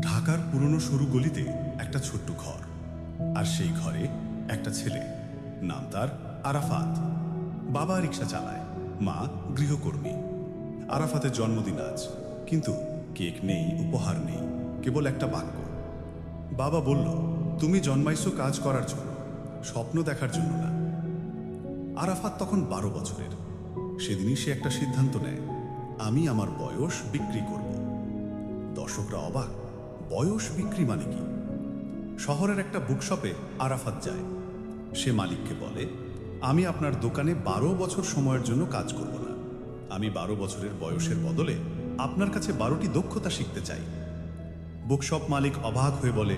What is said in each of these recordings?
ঢাকার পুরনো সরু গলিতে একটা ছোট্ট ঘর। আর সেই ঘরে একটা ছেলে। নাম তার আরাফাত। বাবা রিক্সা চালায়, মা গৃহকর্মী। আরাফাতের জন্মদিন আজ। কিন্তু কেক নেই, উপহার নেই, কেবল একটা বাক্য। বাবা বলল, তুমি জন্মাইছো কাজ করার জন্য, স্বপ্ন দেখার জন্য না। আরাফাত তখন বারো বছরের। সেদিনই সে একটা সিদ্ধান্ত নেয়, আমি আমার বয়স বিক্রি করব। দর্শকরা অবাক। বয়স বিক্রি মানে কি? শহরের একটা বুকশপে আরাফাত যায়। সে মালিককে বলে, আমি আপনার দোকানে বারো বছর সময়ের জন্য কাজ করব না। আমি বারো বছরের বয়সের বদলে আপনার কাছে বারোটি দক্ষতা শিখতে চাই। বুকশপ মালিক অবাক হয়ে বলে,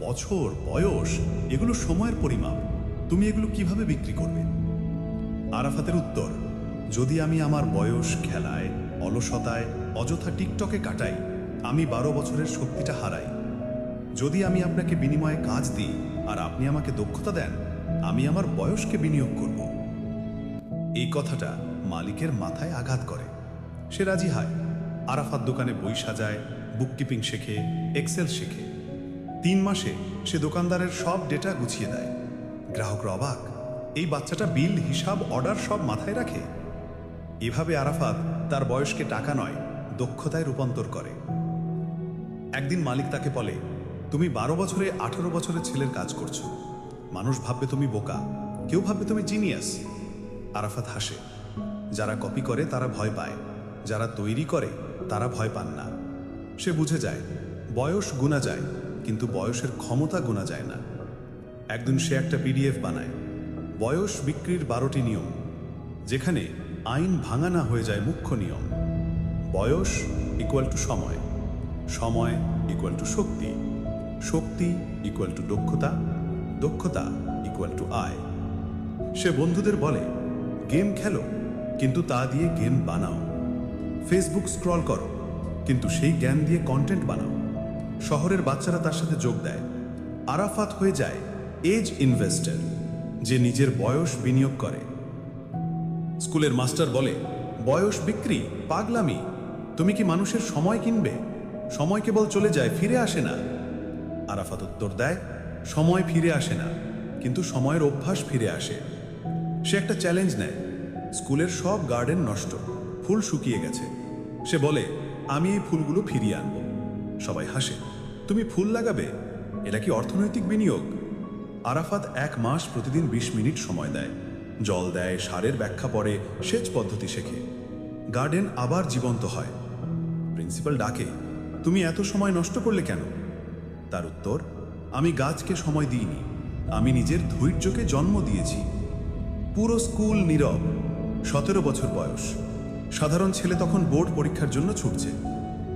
বছর, বয়স, এগুলো সময়ের পরিমাপ। তুমি এগুলো কীভাবে বিক্রি করবে? আরাফাতের উত্তর, যদি আমি আমার বয়স খেলায়, অলসতায়, অযথা টিকটকে কাটাই আমি বারো বছরের শক্তিটা হারাই। যদি আমি আপনাকে বিনিময়ে কাজ দিই আর আপনি আমাকে দক্ষতা দেন, আমি আমার বয়সকে বিনিয়োগ করব। এই কথাটা মালিকের মাথায় আঘাত করে। সে রাজি হয়। আরাফাত দোকানে বই সাজায় বুককিপিং শেখে এক্সেল শেখে। তিন মাসে সে দোকানদারের সব ডেটা গুছিয়ে দেয়। গ্রাহকরা অবাক, এই বাচ্চাটা বিল হিসাব অর্ডার সব মাথায় রাখে? এভাবে আরাফাত তার বয়সকে টাকা নয়, দক্ষতায় রূপান্তর করে। একদিন মালিক তাকে বলে, তুমি বারো বছরে আঠারো বছরের ছেলের কাজ করছ। মানুষ ভাববে তুমি বোকা, কেউ ভাববে তুমি জিনিয়াস আরাফাত হাসে, যারা কপি করে, তারা ভয় পায়। যারা তৈরি করে, তারা ভয় পান না। সে বুঝে যায়, বয়স গুণা যায়, কিন্তু বয়সের ক্ষমতা গুণা যায় না। একদিন সে একটা পিডিএফ বানায়, বয়স বিক্রির বারোটি নিয়ম, যেখানে আইন ভাঙা না হয়ে যায় মুখ্য নিয়ম। বয়স ইকুয়াল টু সময়। সময় ইকুয়াল টু শক্তি শক্তি ইকুয়াল টু দক্ষতা দক্ষতা ইকুয়াল টু আয় সে বন্ধুদের বলে, গেম খেলো, কিন্তু তা দিয়ে গেম বানাও। ফেসবুক স্ক্রল করো, কিন্তু সেই জ্ঞান দিয়ে কন্টেন্ট বানাও। শহরের বাচ্চারা তার সাথে যোগ দেয়। আরাফাত হয়ে যায় এজ ইনভেস্টর যে নিজের বয়স বিনিয়োগ করে। স্কুলের মাস্টার বলে, বয়স বিক্রি, পাগলামি। তুমি কি মানুষের সময় কিনবে? সময় কেবল চলে যায়, ফিরে আসে না। আরাফাত উত্তর দেয়, সময় ফিরে আসে না, কিন্তু সময়ের অভ্যাস ফিরে আসে। সে একটা চ্যালেঞ্জ নেয়। স্কুলের সব গার্ডেন নষ্ট, ফুল শুকিয়ে গেছে। সে বলে, আমি এই ফুলগুলো ফিরিয়ে আনব। সবাই হাসে, তুমি ফুল লাগাবে? এটা কি অর্থনৈতিক বিনিয়োগ? আরাফাত এক মাস প্রতিদিন বিশ মিনিট সময় দেয়। জল দেয়, সারের ব্যাখ্যা পড়ে, সেচ পদ্ধতি শেখে। গার্ডেন আবার জীবন্ত হয়। প্রিন্সিপাল ডাকে তুমি এত সময় নষ্ট করলে কেন? তার উত্তর, আমি গাছকে সময় দিইনি। আমি নিজের ধৈর্যকে জন্ম দিয়েছি। পুরো স্কুল নীরব। সতেরো বছর বয়স। সাধারণ ছেলে তখন বোর্ড পরীক্ষার জন্য ছুটছে।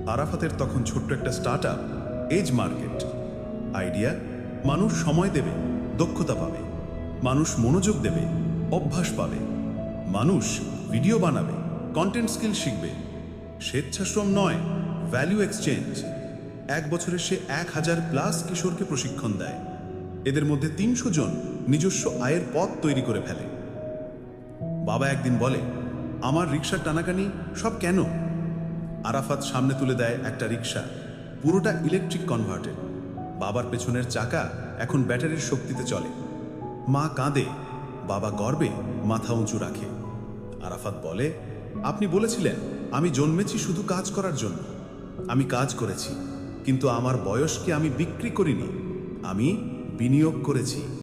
আরাফাতের তখন ছোট্ট একটা start up edge market. Idea, মানুষ সময় দেবে, দক্ষতা পাবে। মানুষ মনোযোগ দেবে, অভ্যাস পাবে। মানুষ ভিডিও বানাবে কন্টেন্ট স্কিল শিখবে। স্বেচ্ছাশ্রম নয় ভ্যালু এক্সচেঞ্জ এক বছরে সে এক হাজার প্লাস কিশোরকে প্রশিক্ষণ দেয়। এদের মধ্যে তিনশো জন নিজস্ব আয়ের পথ তৈরি করে ফেলে। বাবা একদিন বলে, আমার রিক্সার টানাকানি সব কেন? আরাফাত সামনে তুলে দেয় একটা রিক্সা পুরোটা ইলেকট্রিক কনভার্টেড বাবার পেছনের চাকা এখন ব্যাটারির শক্তিতে চলে। মা কাঁদে, বাবা গর্বে মাথা উঁচু রাখে। আরাফাত বলে, আপনি বলেছিলেন, আমি জন্মেছি শুধু কাজ করার জন্য। আমি কাজ করেছি কিন্তু আমার বয়সকে আমি বিক্রি করিনি আমি বিনিয়োগ করেছি।